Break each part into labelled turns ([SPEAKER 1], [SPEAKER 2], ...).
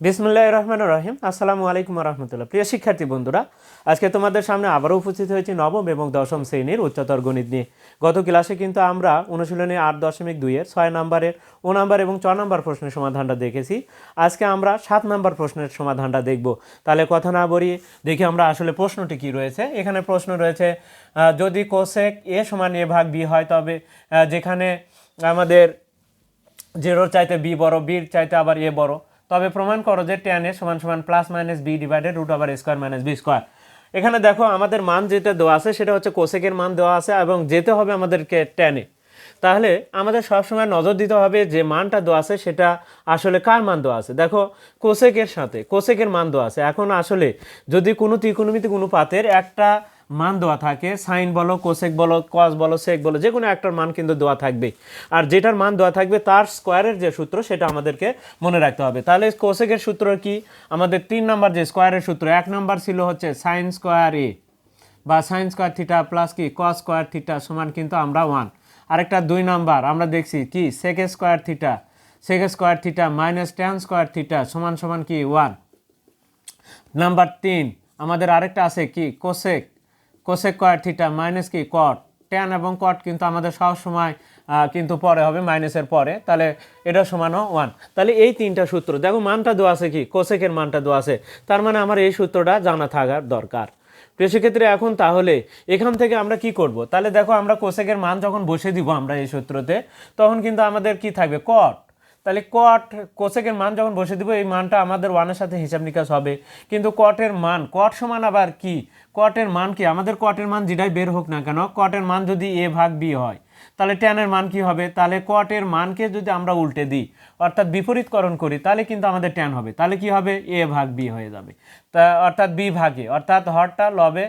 [SPEAKER 1] বিসমুল্লাহ রহমান রহিম আসসালামু আলাইকুম রহমতুল্লাহ প্রিয় শিক্ষার্থী বন্ধুরা, আজকে তোমাদের সামনে আবারও উপস্থিত হয়েছি নবম এবং দশম শ্রেণির উচ্চতর গণিত নিয়ে। গত ক্লাসে কিন্তু আমরা অনুশীলনী আট দশমিক দুইয়ের ছয় নম্বরের, ও নাম্বার এবং ছ নম্বর প্রশ্নের সমাধানটা দেখেছি। আজকে আমরা সাত নম্বর প্রশ্নের সমাধানটা দেখব। তাহলে কথা না বলিয়ে দেখি আমরা আসলে প্রশ্নটি কি রয়েছে। এখানে প্রশ্ন রয়েছে যদি কোসেক এ সমান এ ভাগ বি হয়, তবে যেখানে আমাদের জেরোর চাইতে বি বড় বির চাইতে আবার এ বড় তবে প্রমাণ করো যে টেন এ সমান সমান plus minus B divided root over square minus B square এখানে দেখো আমাদের মান যেটা দেওয়া আছে, সেটা হচ্ছে কোসেকের মান দেওয়া আছে এবং যেতে হবে আমাদেরকে টেনে তাহলে আমাদের সবসময় নজর দিতে হবে যে মানটা দেওয়া আছে, সেটা আসলে কার মান দেওয়া আছে। দেখো কোসেকের সাথে কোসেকের মান দেওয়া আছে। এখন আসলে যদি কোনো ত্রিকোণমিতিক অনুপাতের একটা মান দেওয়া থাকে। সাইন বলো, কোসেক বলো, কস বলো, সেক বলো, যে কোনো একটার মান কিন্তু দেওয়া থাকবে আর যেটার মান দেওয়া থাকবে তার স্কোয়ারের যে সূত্র, সেটা আমাদেরকে মনে রাখতে হবে। তাহলে কোসেকের সূত্র কি? আমাদের তিন নাম্বার যে স্কোয়ারের সূত্র, এক নাম্বার ছিল হচ্ছে সাইন স্কোয়ার এ বা সাইন স্কোয়ার থিটা প্লাস কি? কস স্কোয়ার থিটা সমান কিন্তু আমরা ওয়ান আরেকটা দুই নাম্বার, আমরা দেখছি কি? Sec square theta sec square theta minus tan square theta সমান সমান কি? ওয়ান নাম্বার তিন, আমাদের আরেকটা আছে কি? Cosec. Cosec square theta minus কি? কট ট্যান এবং কট কিন্তু আমাদের সব সময় কিন্তু পরে হবে মাইনাসের পরে। তাহলে এটা সমানও ওয়ান তাহলে এই তিনটা সূত্র, দেখো মানটা দেওয়া আছে কি? কোসেকের মানটা দেওয়া আছে। তার মানে আমার এই সূত্রটা জানা থাকার দরকার। প্রিয় সেক্ষেত্রে এখন তাহলে এখান থেকে আমরা কি করব? তাহলে দেখো আমরা কোসেকের মান যখন বসে দিব আমরা এই সূত্রতে, তখন কিন্তু আমাদের কি থাকবে? কট তাহলে কট কোসেকের মান যখন বসে দিব, এই মানটা আমাদের ওয়ানের সাথে হিসাব নিকাশ হবে। কিন্তু কটের মান কট সমান আবার কি? কটের মান কি? আমাদের কটের মান যেটাই বের হোক না কেন কটের মান যদি এ ভাগ বি হয়, তাহলে ট্যানের মান কি হবে? তাহলে কটের মানকে যদি আমরা উল্টে দিই, অর্থাৎ বিপরীতকরণ করি, তাহলে কিন্তু আমাদের ট্যান হবে। তাহলে কি হবে? এ ভাগ বি হয়ে যাবে। তা, অর্থাৎ বি ভাগে, অর্থাৎ হরটা লবে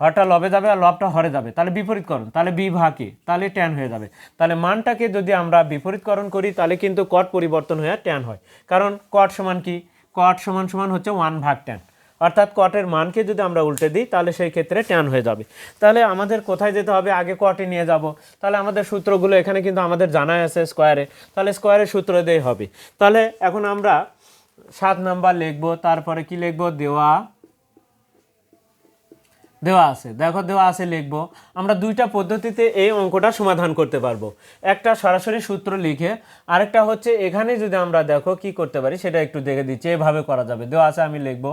[SPEAKER 1] হরটা লবে যাবে আর লবটা হরে যাবে। তাহলে বিপরীতকরণ। তাহলে বি ভাগে তাহলে ট্যান হয়ে যাবে। তাহলে মানটাকে যদি আমরা বিপরীতকরণ করি, তাহলে কিন্তু কট পরিবর্তন হয়ে ট্যান হয়। কারণ কট সমান কি? কট সমান সমান হচ্ছে ওয়ান ভাগ ট্যান অর্থাৎ কটের মানকে যদি আমরা উল্টে দিই, তাহলে সেই ক্ষেত্রে ট্যান হয়ে যাবে। তাহলে আমাদের কোথায় যেতে হবে? আগে কটে নিয়ে যাব। তাহলে আমাদের সূত্রগুলো এখানে কিন্তু আমাদের জানা আছে স্কোয়ারে তাহলে স্কোয়ারের সূত্র দিয়ে হবে। তাহলে এখন আমরা সাত নাম্বার লিখব। তারপরে কি লিখব? দেওয়া দেওয়া আছে। দেখো দেওয়া আছে লিখব, আমরা দুইটা পদ্ধতিতে এই অঙ্কটা সমাধান করতে পারব। একটা সরাসরি সূত্র লিখে, আরেকটা হচ্ছে এখানে যদি আমরা দেখো কি করতে পারি, সেটা একটু দেখে দিচ্ছি, এভাবে করা যাবে। দেওয়া আছে, আমি লিখব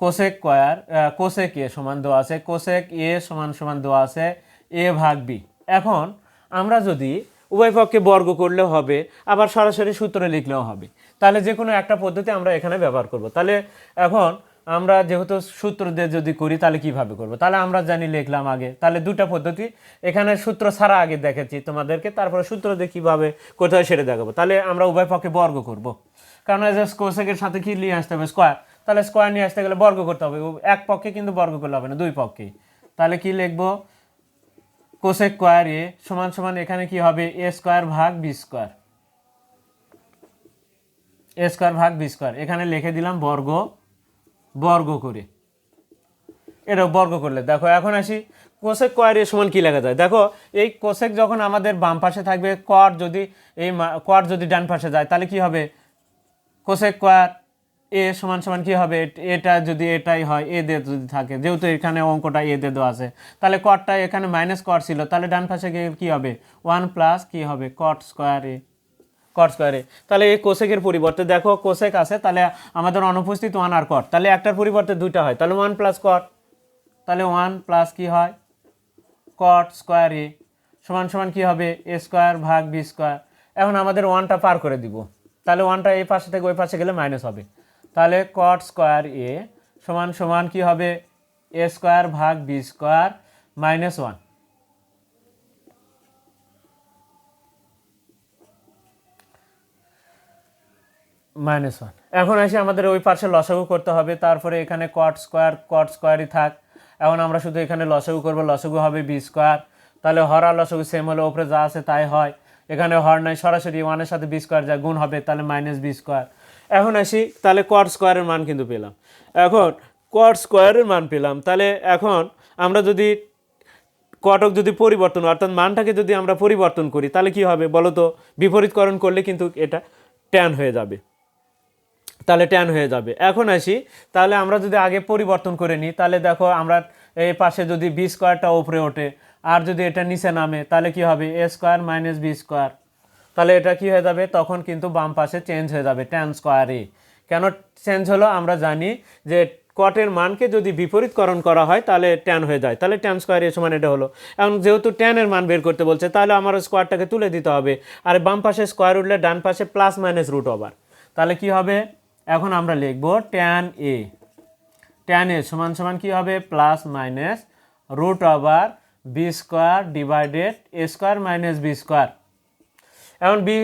[SPEAKER 1] কোসেক কয়ার কোসেক এ সমান দেওয়া আছে কোসেক এ সমান সমান দেওয়া আছে, এ ভাগ বি। এখন আমরা যদি উভয় পক্ষে বর্গ করলেও হবে, আবার সরাসরি সূত্রে লিখলেও হবে। তাহলে যে কোনো একটা পদ্ধতি আমরা এখানে ব্যবহার করব। তাহলে এখন আমরা যেহেতু সূত্র দিয়ে যদি করি, তাহলে কীভাবে করব? তাহলে আমরা জানি, লিখলাম আগে। তাহলে দুটা পদ্ধতি। এখানে সূত্র ছাড়া আগে দেখেছি তোমাদেরকে, তারপরে সূত্র দিয়ে কীভাবে করতে হয় সেটা দেখাবো। তাহলে আমরা উভয় পক্ষে বর্গ করব। কারণ এই যে কোসেকের সাথে কি নিয়ে আসতে হবে? স্কোয়ার তাহলে স্কোয়ার নিয়ে আসতে গেলে বর্গ করতে হবে। এক পক্ষে কিন্তু বর্গ করলে হবে না, দুই পক্ষে। তাহলে কি লিখব? কোসেক স্কোয়ার এ সমান সমান এখানে কি হবে? এ স্কোয়ার ভাগ বি স্কোয়ার এ স্কোয়ার ভাগ বি স্কোয়ার এখানে লিখে দিলাম বর্গ বর্গ করে। এটা বর্গ করলে। দেখো, এখন আসি। কোসেক কয়ের সমান কি লেখা যায়? দেখো, এই কোসেক যখন আমাদের বাম পাশে থাকবে কর যদি এই কর যদি ডান পাশে যায়, তাহলে কি হবে? কোসেক কোয়ার এ সমান সমান কি হবে? এটা যদি এটাই হয়, এ দিয়ে যদি থাকে, যেহেতু এখানে অঙ্কটা এ দিয়ে দেওয়া আছে, তাহলে কটটা এখানে মাইনাস কর ছিল, তাহলে ডান পাশে গিয়ে কি হবে? ওয়ান প্লাস কি হবে? কট স্কোয়ার এ। কট স্কোয়ারে তাহলে এই কোসেকের পরিবর্তে দেখো কোসেক আছে, তাহলে আমাদের অনুপস্থিত ওয়ান আর কট তাহলে একটার পরিবর্তে দুইটা হয়। তাহলে ওয়ান প্লাস কট তাহলে ওয়ান প্লাস কি হয়? কট স্কোয়ার এ সমান সমান কি হবে? এ স্কোয়ার ভাগ বি স্কোয়ার এখন আমাদের ওয়ানটা পার করে দিব। তাহলে ওয়ানটা এই পাশে থেকে ওই পাশে গেলে মাইনাস হবে। তাহলে কট স্কোয়ার এ সমান সমান কি হবে? এ স্কোয়ার ভাগ B square minus one minus one এখন এসে আমাদের ওই পাশে লসাগু করতে হবে, তারপরে এখানে কট স্কোয়ার কট স্কোয়ারই থাক। এখন আমরা শুধু এখানে লসাগু করব, লসাগু হবে বি স্কোয়ার তাহলে হর আর লসাগু সেম হলে ওপরে যা আছে তাই হয়। এখানে হর নাই, সরাসরি ওয়ানের সাথে বি স্কোয়ার যা গুণ হবে, তাহলে মাইনাস বি স্কোয়ার এখন আসি, তাহলে কট স্কোয়ারের মান কিন্তু পেলাম। এখন কট স্কোয়ারের মান পেলাম, তাহলে এখন আমরা যদি কটক যদি পরিবর্তন, অর্থাৎ মানটাকে যদি আমরা পরিবর্তন করি, তাহলে কি হবে বলো তো বিপরীতকরণ করলে কিন্তু এটা ট্যান হয়ে যাবে। তাহলে ট্যান হয়ে যাবে। এখন আসি, তাহলে আমরা যদি আগে পরিবর্তন করে নিই, তাহলে দেখো আমরা এই পাশে যদি বি স্কোয়ারটা উপরে ওঠে, আর যদি এটা নিচে নামে, তাহলে কি হবে? A square minus B square তাহলে এটা কি হয়ে যাবে? তখন কিন্তু বাম পাশে চেঞ্জ হয়ে যাবে ট্যান স্কোয়ার কেন চেঞ্জ হলো? আমরা জানি যে কটের মানকে যদি বিপরীতকরণ করা হয়, তাহলে ট্যান হয়ে যায়। তাহলে ট্যান স্কোয়ার এ সমান এটা হলো। এখন যেহেতু ট্যানের মান বের করতে বলছে, তাহলে আমার স্কোয়ারটাকে তুলে দিতে হবে। আর বাম পাশে স্কোয়ার উঠলে ডান পাশে প্লাস মাইনাস রুট ওভার তাহলে কি হবে? এখন আমরা লিখব ট্যান এ ট্যান এ সমান সমান কী হবে? Plus minus root over B square divided A square minus B square এখন বি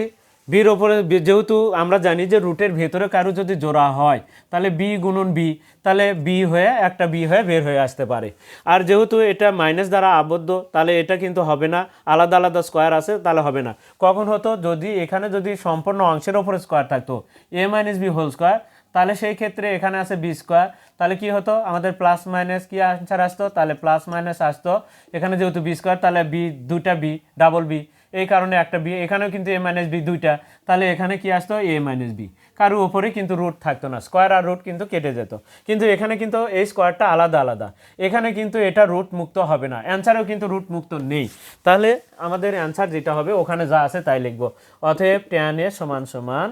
[SPEAKER 1] বির ওপরে যেহেতু আমরা জানি যে রুটের ভেতরে কারও যদি জোড়া হয়, তাহলে বি গুণন বি, তাহলে বি হয়ে একটা বি হয়ে বের হয়ে আসতে পারে। আর যেহেতু এটা মাইনাস দ্বারা আবদ্ধ, তাহলে এটা কিন্তু হবে না, আলাদা আলাদা স্কোয়ার আছে, তাহলে হবে না। কখন হতো? যদি এখানে যদি সম্পূর্ণ অংশের ওপরে স্কোয়ার থাকতো, A minus B whole square, তাহলে সেই ক্ষেত্রে এখানে আছে বি স্কোয়ার, তাহলে কি হতো? আমাদের প্লাস মাইনাস কি আনসার আসতো? তাহলে প্লাস মাইনাস আসতো। এখানে যেহেতু বি স্কোয়ার, তাহলে বি দুটা বি, ডাবল বি। এই কারণে একটা বি এখানেও কিন্তু এ মাইনাস বি দুইটা। তাহলে এখানে কি আসতো? এ মাইনাস বি কারও উপরে কিন্তু রুট থাকতো না। স্কোয়ার আর রুট কিন্তু কেটে যেত। কিন্তু এখানে কিন্তু এই স্কোয়ারটা আলাদা আলাদা। এখানে কিন্তু এটা রুট মুক্ত হবে না। অ্যান্সারেও কিন্তু রুট মুক্ত নেই। তাহলে আমাদের অ্যান্সার যেটা হবে, ওখানে যা আছে তাই লিখব। অতএব ট্যান এ সমান সমান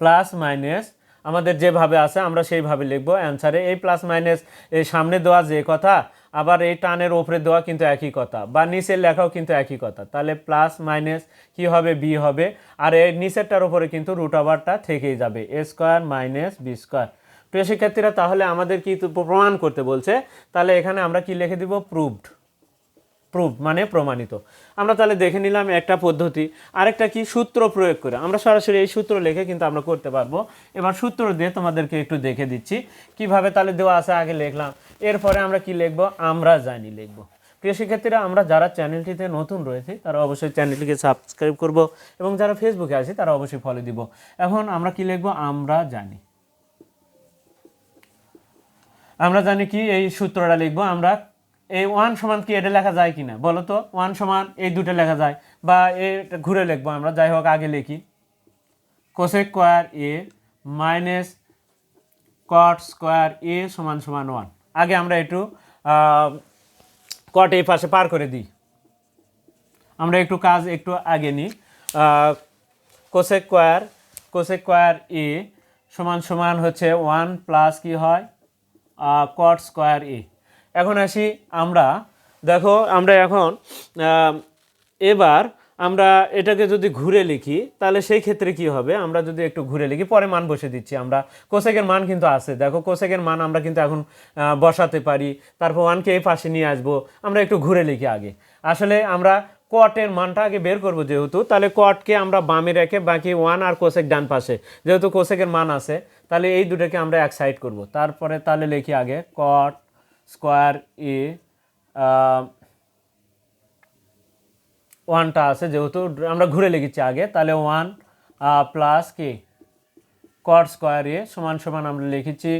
[SPEAKER 1] প্লাস মাইনাস আমাদের যেভাবে আছে আমরা সেইভাবে লিখব। অ্যান্সারে এই প্লাস মাইনাস এই সামনে দেওয়া যে কথা আবার এই টানের ওপরে দেওয়া কিন্তু একই কথা, বা নিচের লেখাও কিন্তু একই কথা। তাহলে প্লাস মাইনাস কি হবে? বি হবে। আর এই নিচেরটার ওপরে কিন্তু রুট ওভারটা থেকেই যাবে। A square minus B square প্রিয় শিক্ষার্থীরা তাহলে আমাদের কি প্রমাণ করতে বলছে? তাহলে এখানে আমরা কি লিখে দিব? প্রুভড প্রুভ মানে প্রমাণিত। আমরা তাহলে দেখে নিলাম একটা পদ্ধতি। আরেকটা কি? সূত্র প্রয়োগ করে। আমরা সরাসরি এই সূত্র লিখে কিন্তু আমরা করতে পারব। এবার সূত্র দিয়ে তোমাদেরকে একটু দেখে দিচ্ছি। কীভাবে তাহলে দেওয়া আছে? আগে লিখলাম। এরপরে আমরা কি লিখব? আমরা জানি লিখব। প্রিয় শিক্ষার্থীরা, আমরা যারা চ্যানেলটিতে নতুন রয়েছে, তারা অবশ্যই চ্যানেলটিকে সাবস্ক্রাইব করব এবং যারা ফেসবুকে আছে, তারা অবশ্যই ফলো দিব। এখন আমরা কি লিখব? আমরা জানি। আমরা জানি কি? এই সূত্রটা লিখব। আমরা এই ওয়ান সমান কি এটা লেখা যায় কি না বলো তো, ওয়ান সমান এই দুটো লেখা যায়। বা এটা ঘুরে লিখব আমরা, যাই হোক, আগে লিখি। Cosec square A minus cot square A সমান সমান ওয়ান আগে আমরা একটু কট এই পাশে পার করে দিই। আমরা একটু কাজ একটু আগে নিই। Cosec square cosec square A সমান সমান হচ্ছে ওয়ান প্লাস কি হয়? কট স্কোয়ার এ এখন আসি আমরা। দেখো, আমরা এখন এবার আমরা এটাকে যদি ঘুরে লিখি, তাহলে সেই ক্ষেত্রে কি হবে? আমরা যদি একটু ঘুরে লিখি, পরে মান বসে দিচ্ছি আমরা। কোসেকের মান কিন্তু আছে। দেখো, কোসেকের মান আমরা কিন্তু এখন বসাতে পারি। তারপর ওয়ানকে এই পাশে নিয়ে আসব। আমরা একটু ঘুরে লিখি আগে। আসলে আমরা কটের মানটা আগে বের করব যেহেতু, তাহলে কটকে আমরা বামে রেখে বাকি ওয়ান আর কোসেক ডান পাশে। যেহেতু কোসেকের মান আছে, তাহলে এই দুটোকে আমরা এক সাইড করব। তারপরে তাহলে লিখি আগে কট স্কোয়ার এ ওয়ানটা আছে যেহেতু আমরা ঘুরে লিখেছি আগে, তাহলে ওয়ান প্লাস কি কট স্কোয়ার এ সমান সমান আমরা লিখেছি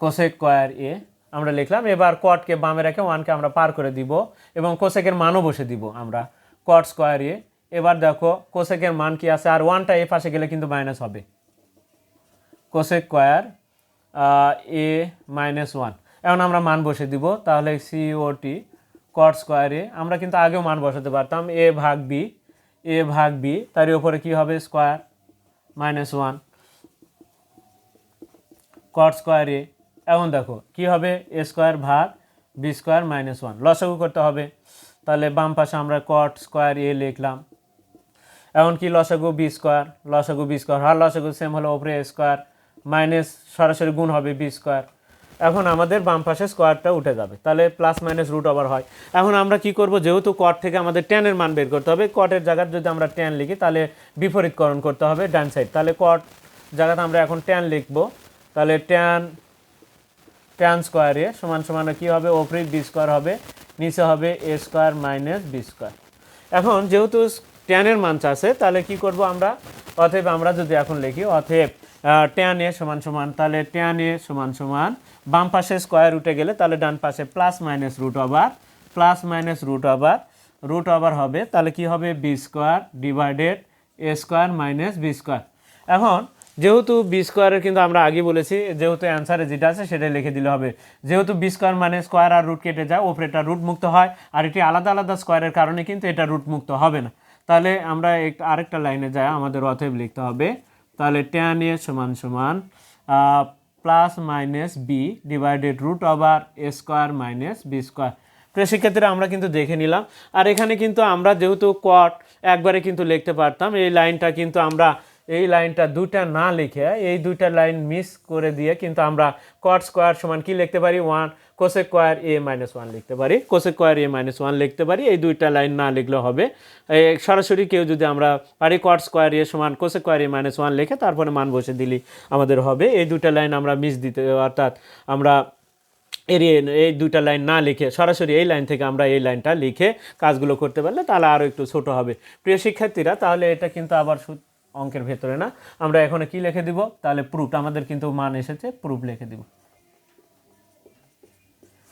[SPEAKER 1] কোসেক স্কোয়ার এ আমরা লিখলাম। এবার কটকে বামে রেখে ওয়ানকে আমরা পার করে দিব এবং কোসেকের মানও বসে দিব আমরা। কট স্কোয়ার এ এবার দেখো কোসেকের মান কি আছে? আর ওয়ানটা এ পাশে গেলে কিন্তু মাইনাস হবে। Cosec square A minus one এখন আমরা মান বসে দিব, তাহলে সিওটি কট স্কোয়ারে আমরা কিন্তু আগেও মান বসাতে পারতাম এ ভাগ বি এ ভাগ বি তার উপরে কি হবে? স্কোয়ার মাইনাস ওয়ান কট স্কোয়ারে এখন দেখো, কি হবে? এ স্কোয়ার ভাগ বি স্কোয়ার মাইনাস ওয়ান লসাগু করতে হবে। তাহলে বাম পাশে আমরা কট স্কোয়ার এ লিখলাম। এখন কি লসাগু? বি স্কোয়ার লসাগু বি স্কোয়ার হার লসাগু সেম হলো ওপরে এ স্কোয়ার মাইনাস সরাসরি গুণ হবে বি স্কোয়ার এখন আমাদের বাম পাশে স্কোয়ারটা উঠে যাবে। তাহলে প্লাস মাইনাস রুট ওভার হয়। এখন আমরা কি করব? যেহেতু কট থেকে আমাদের টেনের মান বের করতে হবে কটের জায়গায় যদি আমরা টেন লিখি, তাহলে বিপরীতকরণ করতে হবে ডান সাইড তাহলে কট জায়গাতে আমরা এখন টেন লিখব। তাহলে টেন ট্যান স্কোয়ারে সমান সমান কী হবে? ওপরে বি স্কোয়ার হবে, নিচে হবে A square minus B square এখন যেহেতু ট্যানের মান আছে, তাহলে কি করব আমরা? অতএব আমরা যদি এখন লিখি, অতএব ট্যান এ সমান সমান, তাহলে ট্যান এ সমান সমান, বাম পাশে স্কোয়ার রুটে গেলে তাহলে ডান পাশে plus minus root over plus minus root over root over হবে, তাহলে কি হবে? B square divided A square minus B square এখন, যেহেতু বি স্কোয়ারের কিন্তু আমরা আগে বলেছি, যেহেতু অ্যান্সারে যেটা আছে সেটাই লিখে দিলে হবে। যেহেতু বি স্কোয়ার মানে স্কোয়ার আর রুট কেটে যায় ওপরেটা রুট মুক্ত হয়, আর এটি আলাদা আলাদা স্কোয়ারের কারণে কিন্তু এটা রুট মুক্ত হবে না। তাহলে আমরা আরেকটা লাইনে যাই, আমাদের অতএব লিখতে হবে তাহলে ট্যান এ সমান সমান plus minus B divided root over A square minus B square প্রিয় শিক্ষার্থীরা আমরা কিন্তু দেখে নিলাম। আর এখানে কিন্তু আমরা যেহেতু কট একবারে কিন্তু লিখতে পারতাম, এই লাইনটা কিন্তু আমরা, এই লাইনটা দুটা না লিখে এই দুইটা লাইন মিস করে দিয়ে কিন্তু আমরা কট স্কোয়ার সমান কি লিখতে পারি? One cosec square A minus one লিখতে পারি। কোসেক এ মাইনাস ওয়ান লিখতে পারি। এই দুইটা লাইন না লিখলে হবে। সরাসরি কেউ যদি আমরা পারি কট স্কোয়ার এ সমান cosec square A minus one লিখে তারপরে মান বসে দিলি আমাদের হবে। এই দুইটা লাইন আমরা মিস দিতে, অর্থাৎ আমরা এড়িয়ে এই দুইটা লাইন না লিখে সরাসরি এই লাইন থেকে আমরা এই লাইনটা লিখে কাজগুলো করতে পারলে তাহলে আরও একটু ছোট হবে। প্রিয় শিক্ষার্থীরা, তাহলে এটা কিন্তু আবার অঙ্কের ভেতরে না। আমরা এখানে কি লিখে দিব? তাহলে প্রুফ আমাদের কিন্তু মান এসেছে প্রুফ লিখে দিব।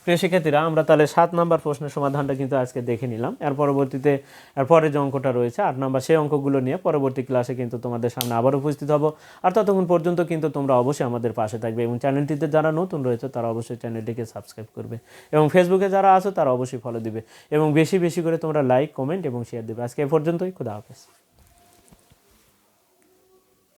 [SPEAKER 1] প্রিয় শিক্ষার্থীরা, আমরা তাহলে সাত নম্বর প্রশ্নের সমাধানটা কিন্তু আজকে দেখে নিলাম। এর পরবর্তীতে, এর পরে যে অঙ্কটা রয়েছে, আট নাম্বার সেই অঙ্কগুলো নিয়ে পরবর্তী ক্লাসে কিন্তু তোমাদের সামনে আবার উপস্থিত হব। আর ততক্ষণ পর্যন্ত কিন্তু তোমরা অবশ্যই আমাদের পাশে থাকবে এবং চ্যানেলটিতে যারা নতুন রয়েছে, তারা অবশ্যই চ্যানেলটিকে সাবস্ক্রাইব করবে এবং ফেসবুকে যারা আছো, তারা অবশ্যই ফলো দিবে এবং বেশি বেশি করে তোমরা লাইক কমেন্ট এবং শেয়ার দেবে। আজকে এ পর্যন্তই, খুদা হাফেজ।